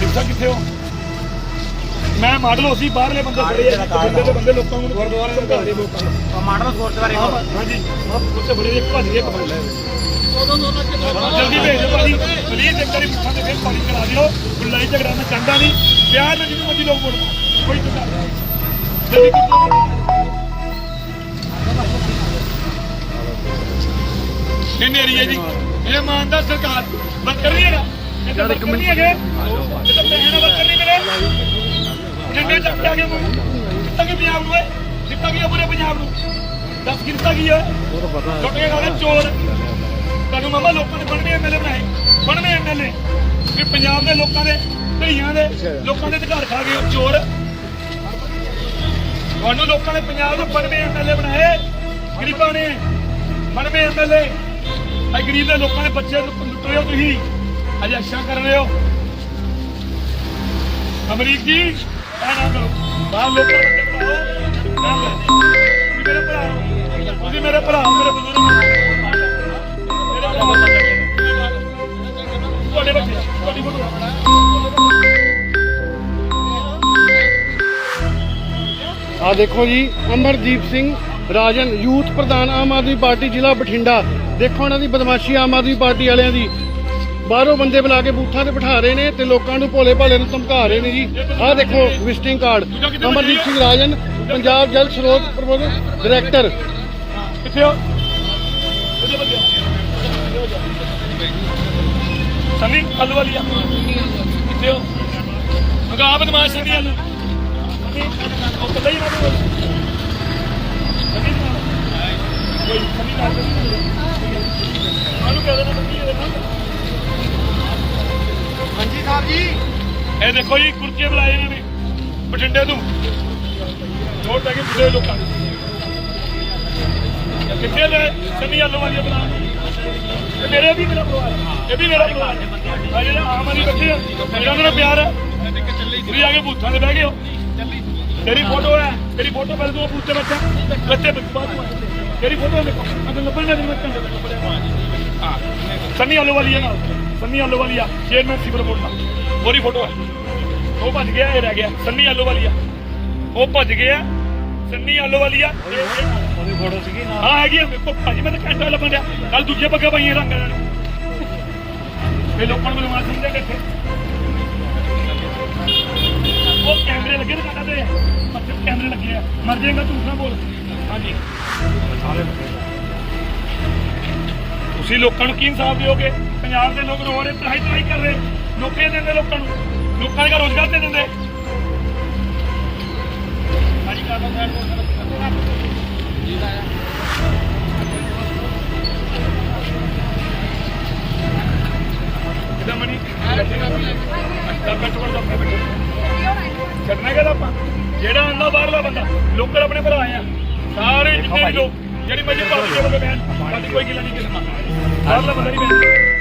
ਕਿੱਥੇ ਕਿੱਥੇ ਹੋ? ਮੈਂ ਮਾਡਲ ਸੀ ਬਾਹਰਲੇ ਬੰਦੇ ਬੜੇ ਆ। ਬੰਦੇ ਦੇ ਬੰਦੇ ਲੋਕਾਂ ਨੂੰ ਗੁਰਦੁਆਰੇ ਦੇ ਘਰ ਦੇ ਲੋਕਾਂ ਨੂੰ। ਮਾਡਲ ਗੁਰਦੁਆਰੇ ਹਾਂ, ਹਾਂਜੀ। ਉੱਥੇ ਬੜੇ ਇੱਕ ਭੱਜ ਗਏ ਕਬਲ ਜਲਦੀ ਭੇਜ ਦਿਓ ਭਾਜੀ। ਪਲੀਜ਼ ਇੱਕ ਵਾਰੀ ਮੁੱਠਾਂ ਤੇ ਫੇਰ ਪਾਣੀ ਕਰਾ ਦਿਓ। ਲੜਾਈ ਝਗੜਾ ਮੈਂ ਚਾਹੁੰਦਾ ਨਹੀਂ। ਪਿਆਰ ਨਾਲ ਜਿਹਨੂੰ ਮਰਜ਼ੀ ਲੋਕ ਵੋਟ ਪਾਓ। ਕੋਈ ਚੱਕਰ ਨਹੀਂ। ਜਲਦੀ ਕਰੋ ਇਹ ਮੇਰੀ ਹੈ ਜੀ। ਇਹ ਇਮਾਨਦਾਰ ਸਰਕਾਰ। ਬੰਕਰ ਨਹੀਂ ਹੈਗਾ ਤਾਂ ਬੰਕਰ ਨਹੀਂ ਹੈਗੇ। ਤਾਂ ਪੈਸੇ ਨਾਲ ਬੰਕਰ ਨਹੀਂ ਮਿਲੇ ਜਿੰਨੇ ਚੱਕ ਕੇ ਆ ਗਏ ਕਿੱਤਾ ਕੀ ਪੰਜਾਬ ਨੂੰ ਕਿੱਤਾ ਕੀ ਪੂਰੇ ਪੰਜਾਬ ਨੂੰ? ਦੱਸ ਕਿੱਤਾ ਕੀ ਹੈ ਟੁੱਟ ਕੇ ਖਾਣੇ ਚੋਰ। ਤੁਹਾਨੂੰ ਮਾਮਾ ਲੋਕਾਂ ਦੇ ਬਣਵੇਂ ਐਮਐਲਏ ਬਣਾਏ। ਬਣਵੇਂ ਐਮਐਲਏ ਵੀ ਪੰਜਾਬ ਦੇ ਲੋਕਾਂ ਦੇ ਧੀਆਂ ਦੇ ਲੋਕਾਂ ਦੇ ਅਧਿਕਾਰ ਖਾ ਗਏ ਚੋਰ। ਤੁਹਾਨੂੰ ਲੋਕਾਂ ਨੇ ਪੰਜਾਬ ਦੇ ਬਣਵੇਂ ਐਮਐਲਏ ਬਣਾਏ। ਗਰੀਬਾਂ ਨੇ ਬਣਵੇਂ ਐਮਐਲਏ ਆ ਗਰੀਬ ਦੇ ਲੋਕਾਂ ਦੇ ਬੱਚੇ ਨੂੰ ਲੁੱਟ ਹੋ ਤੁਸੀਂ। ਅੱਜ ਕਰ ਰਹੇ ਹੋ। ਅਮਰੀਕ ਜੀ ਕਰੋ। ਬਾਹਰ ਲੋਕਾਂ ਦੇ ਬਣਾਓ ਤੁਸੀਂ ਮੇਰੇ ਭਰਾ ਹੋ। ਤੁਸੀਂ ਮੇਰੇ ਭਰਾ ਹੋ, ਮੇਰੇ ਬਜ਼ੁਰਗ ਹੋ। ਤੁਹਾਡੇ ਬੱਚੇ ਤੁਹਾਡੀ ਫੋਟੋ ਆ ਦੇਖੋ ਜੀ ਅਮਰਦੀਪ ਸਿੰਘ ਰਾਜਨ ਯੂਥ ਪ੍ਰਧਾਨ ਆਮ ਆਦਮੀ ਪਾਰਟੀ ਜ਼ਿਲ੍ਹਾ ਬਠਿੰਡਾ। ਦੇਖੋ ਇਹਨਾਂ ਦੀ ਬਦਮਾਸ਼ੀ ਆਮ ਆਦਮੀ ਪਾਰਟੀ ਵਾਲਿਆਂ ਦੀ। ਬਾਹਰੋਂ ਬੰਦੇ ਬੁਲਾ ਕੇ ਬੂਥਾਂ ਤੇ ਬਿਠਾ ਰਹੇ ਨੇ ਤੇ ਲੋਕਾਂ ਨੂੰ ਭੋਲੇ ਭਾਲੇ ਨੂੰ ਧਮਕਾ ਰਹੇ ਨੇ ਜੀ। ਆਹ ਦੇਖੋ ਵਿਜ਼ਿਟਿੰਗ ਕਾਰਡ ਅਮਰਦੀਪ ਸਿੰਘ ਰਾਜਨ ਪੰਜਾਬ ਜਲ ਸਰੋਤ ਪ੍ਰਬੰਧਕ ਡਾਇਰੈਕਟਰ ਕਿੱਥੇ ਹੋ? ਸੰਨੀ ਆਲੂ ਵਾਲੀ ਆ ਕਿੱਥੇ ਹੋ? ਮਗਾ ਬਦਮਾਸ਼ ਸੰਨੀ ਆਲੂ ਸੰਨੀ ਉਹ ਕੱਲਾ ਹੀ ਨਾ। ਇਹ ਦੇਖੋ ਜੀ ਕੁਰਸੀਆਂ ਬੁਲਾਏ ਇਹਨਾਂ ਨੇ ਬਠਿੰਡੇ ਤੋਂ। ਨੋਟ ਲੈ ਕੇ ਬੁਲੇ ਲੋਕਾਂ ਕਿੱਥੇ ਨੇ ਸੰਨੀ ਆਲੂ ਵਾਲੀ ਬਣਾ ਇਹ ਮੇਰੇ ਵੀ ਮੇਰਾ ਪਰਿਵਾਰ। ਇਹ ਵੀ ਮੇਰਾ ਪਰਿਵਾਰ ਆ ਜਿਹੜਾ ਆਮ ਆਦਮੀ ਬੱਚੇ ਆ ਉਹਨਾਂ ਨਾਲ ਪਿਆਰ ਹੈ। ਤੁਸੀਂ ਆ ਕੇ ਬੂਥਾਂ ਤੇ ਬਹਿ ਗਏ ਹੋ। ਤੇਰੀ ਫੋਟੋ ਹੈ ਤੇਰੀ ਫੋਟੋ ਪਹਿਲੇ ਤੂੰ ਬੂਥ ਬੱਚਾ ਬੱਚੇ ਬਾਅਦ ਤੇਰੀ ਫੋਟੋ ਦੇਖੋ ਅਗਰ ਲੱਭਣ ਮੈਂ ਬੱਚਾ ਹਾਂ। ਸੰਨੀ ਆਲੂ ਵਾਲੀ ਹੈ ਨਾਲ। ਸੰਨੀ ਆਲੂ ਵਾਲੀ ਆ ਚੇਅਰਮੈਨ ਸਿਵਲ ਬੋਰਡ ਦਾ ਉਹਦੀ ਫੋਟੋ ਹੈ ਉਹ ਭੱਜ ਗਿਆ ਇਹ ਰਹਿ ਗਿਆ। ਸੰਨੀ ਆਲੂ ਵਾਲੀ ਆ। ਉਹ ਭੱਜ ਗਿਆ। ਸੰਨੀ ਆਲੂ ਵਾਲੀ ਆ। ਉਹਦੀ ਫੋਟੋ ਸੀਗੀ ਨਾ ਹਾਂ ਹੈਗੀ ਆ। ਭਾਜੀ ਮੈਂ ਤਾਂ ਘੰਟਾ ਲੱਭਣ ਡਿਆ। ਕੱਲ ਦੂਜੇ ਪੱਗਾ ਪਾਈਆਂ ਰੰਗਾਂ ਨਾਲ। ਇਹ ਲੋਕਾਂ ਨੂੰ ਬਲਵਾਨ ਸਮਝਦੇ ਕਿੱਥੇ ਉਹ ਕੈਮਰੇ ਲੱਗੇ ਨੇ ਕਾਟਾ ਤੇ। ਪੱਤੇ ਕੈਮਰੇ ਲੱਗੇ ਆ। ਮਰ ਜਾਏਗਾ ਤੂੰ ਨਾ ਬੋਲ। ਹਾਂਜੀ। ਤੁਸੀਂ ਲੋਕਾਂ ਨੂੰ ਕੀ ਇਨਸਾਫ ਦਿਓਗੇ? ਪੰਜਾਬ ਦੇ ਲੋਕ ਰੋ ਰਹੇ ਤਰਾਈ ਤਰਾਈ ਕਰ ਰਹੇ। ਨੌਕਰੀਆਂ ਦਿੰਦੇ ਲੋਕਾਂ ਨੂੰ। ਲੋਕਾਂ ਦਾ ਰੋਜ਼ਗਾਰ ਦੇ ਦਿੰਦੇ ਹਾਂਜੀ ਕਾਟਾ ਸਾਹਿਬ ਕਿਦਾਂ ਮਣੀ ਬੈਠੋ ਬੈਠੋ ਬੈਠੋ। ਕਰਨਾ ਕਿਹਦਾ ਆਪਾਂ? ਜਿਹੜਾ ਆਂਦਾ ਬਾਹਰਲਾ ਬੰਦਾ ਲੋਕਲ ਆਪਣੇ ਭਰਾ ਆ। ਸਾਰੇ ਜਿੰਨੇ ਵੀ ਲੋਕ ਜਿਹੜੀ ਮਰਜ਼ੀ ਦੇ ਬੰਦੇ ਬੈਣ ਸਾਡੀ ਕੋਈ ਗਿਲਾ ਨਹੀਂ ਕਿਸੇ ਨਾਲ। ਬਾਹਰਲਾ ਬੰਦਾ ਨਹੀਂ ਬੈਣ